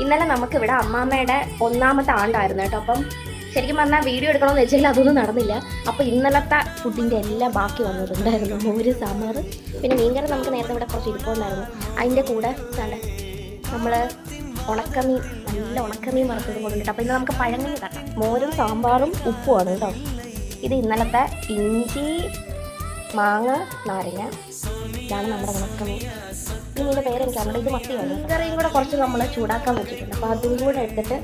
ഇന്നലെ നമുക്കിവിടെ അമ്മാമ്മയുടെ ഒന്നാമത്തെ ആണ്ടായിരുന്നു കേട്ടോ. അപ്പം ശരിക്കും പറഞ്ഞാൽ വീഡിയോ എടുക്കണമെന്ന് വെച്ചാൽ അതൊന്നും നടന്നില്ല. അപ്പോൾ ഇന്നലത്തെ ഫുഡിന്റെ എല്ലാം ബാക്കി വന്നിട്ടുണ്ടായിരുന്നു മോര് സാമ്പാർ പിന്നെ മീൻകറി നമുക്ക് നേരത്തെ ഇവിടെ കുറച്ച് ഇരിപ്പുണ്ടായിരുന്നു. അതിന്റെ കൂടെ കണ്ട നമ്മൾ ഉണക്കമീൻ നല്ല ഉണക്കമീൻ വറുത്തതും കൊണ്ടിട്ട് അപ്പോൾ ഇന്ന് നമുക്ക് പഴങ്ങമീൻ തട്ടാം മോരും സാമ്പാറും ഉപ്പുമാണ് കേട്ടോ. ഇത് ഇന്നലത്തെ ഇഞ്ചി മാങ്ങ നാരങ്ങ ഇതാണ് നമ്മുടെ ഉണക്കമീൻ. ഈ പേരെനിക്ക് അറിയില്ല ഇത് മത്തിയാണ്. കറിയും കൂടെ കുറച്ച് നമ്മൾ ചൂടാക്കാൻ വെച്ചിട്ടുണ്ട്. അപ്പോൾ അതും കൂടെ എടുത്തിട്ട്